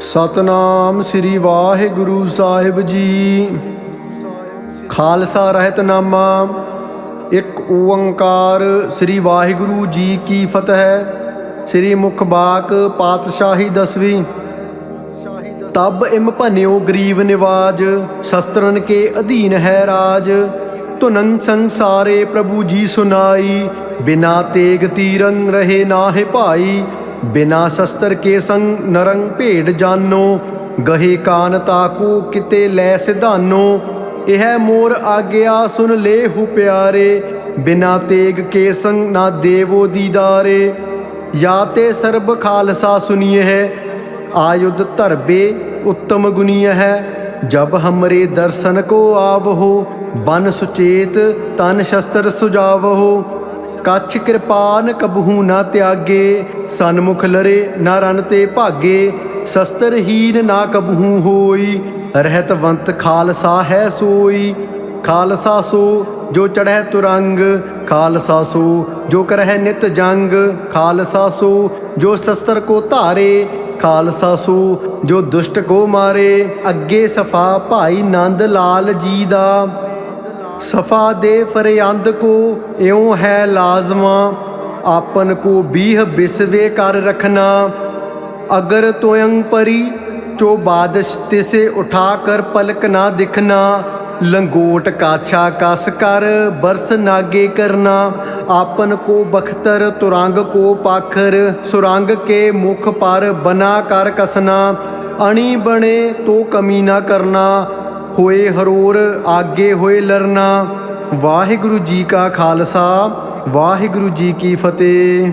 ਸਤਨਾਮ ਸ੍ਰੀ ਵਾਹਿਗੁਰੂ ਸਾਹਿਬ ਜੀ। ਖਾਲਸਾ ਰਹਿਤ ਨਾਮਾ। ਇੱਕ ਓੰਕਾਰ ਸ੍ਰੀ ਵਾਹਿਗੁਰੂ ਜੀ ਕੀ ਫਤਿਹ। ਸ੍ਰੀ ਮੁਖ ਬਾਕ ਪਾਤਸ਼ਾਹੀ ਦਸਵੀਂ। ਤਬ ਇਮ ਭਨਿਓ ਗਰੀਬ ਨਿਵਾਜ, ਸ਼ਸਤਰਨ ਕੇ ਅਧੀਨ ਹੈ ਰਾਜ। ਧੁਨੰ ਸੰਸਾਰੇ ਪ੍ਰਭੂ ਜੀ ਸੁਨਾਈ, ਬਿਨਾ ਤੇਗ ਤੀਰੰ ਰਹੇ ਨਾਹਿ ਭਾਈ। ਬਿਨਾ ਸ਼ਸਤਰ ਕੇ ਸੰਗ ਨਰੰਗ ਭੇਡ ਜਾਨੋ, ਗਹੇ ਕਾਨ ਤਾਕੂ ਕਿਤੇ ਲੈ ਸਿਧਾਨੋ। ਇਹ ਮੋਰ ਆਗਿਆ ਸੁਨ ਲੈ ਹੂ ਪਿਆਰੇ, ਬਿਨਾ ਤੇਗ ਕੇ ਸੰਗ ਨਾ ਦੇਵੋ ਦੀਦਾਰੇ। ਯਾ ਤੇ ਸਰਬ ਖਾਲਸਾ ਸੁਨੀਏ ਹੈ ਆਯੁਧ ਧਰਬੇ ਉੱਤਮ ਗੁਨੀਏ ਹੈ ਜਬ ਹਮਰੇ ਦਰਸ਼ਨ ਕੋ ਆਵਹੋ, ਬਨ ਸੁਚੇਤ ਤਨ ਸ਼ਸਤਰ ਸੁਜਾਵਹੋ। ਕਛ ਕਿਰਪਾਨ ਕਬਹੂ ਨਾ ਤਿਆਗੇ, ਸਨਮੁਖ ਲਰੇ ਨਾ ਰਨ ਤੇ ਭਾਗੇ ਸ਼ਸਤਰਹੀਨ ਨਾ ਕਬਹੂ ਹੋਈ ਰਹਿਤਵੰਤ ਖਾਲਸਾ ਹੈ ਸੋਈ। ਖਾਲਸਾ ਸੋ ਜੋ ਚੜ੍ਹੈ ਤੁਰੰਗ, ਖਾਲਸਾ ਸੋ ਜੋ ਕਰਹਿ ਨਿਤ ਜੰਗ, ਖਾਲਸਾ ਸੋ ਜੋ ਸ਼ਸਤਰ ਕੋ ਧਾਰੇ, ਖਾਲਸਾ ਸੋ ਜੋ ਦੁਸ਼ਟ ਕੋ ਮਾਰੇ, ਅੱਗੇ ਸਫਾ ਭਾਈ ਨੰਦ ਲਾਲ ਜੀ ਦਾ। ਸਫਾ ਦੇ ਫਰਿਆੰਦ ਕੋ ਇਉਂ ਹੈ ਲਾਜ਼ਮਾ, ਆਪਨ ਕੋ ਬੀਹ ਬਿਸਵੇ ਕਰ ਰਖਨਾ। ਅਗਰ ਤੋਯੰ ਪਰੀ, ਚੋ ਬਾਦਸ਼ ਤਿਸੇ ਉਠਾ ਕਰ ਪਲਕ ਨਾ ਦਿਖਨਾ। ਲੰਗੋਟ ਕਾਛਾ ਕਸ ਕਰ ਬਰਸ ਨਾਗੇ ਕਰਨਾ। ਆਪਨ ਕੋ ਬਖਤਰ, ਤੁਰੰਗ ਕੋ ਪਾਖਰ, ਸੁਰੰਗ ਕੇ ਮੁਖ ਪਰ ਬਨਾ ਕਰ ਕਸਨਾ। ਅਣੀ ਬਣੇ ਤੋ ਕਮੀ ਨਾ ਕਰਨਾ। ਹੋਏ ਹਰੋਰ ਆਗੇ ਹੋਏ ਲਰਨਾ। ਵਾਹਿਗੁਰੂ ਜੀ ਕਾ ਖਾਲਸਾ ਵਾਹਿਗੁਰੂ ਜੀ ਕੀ ਫਤਿਹ।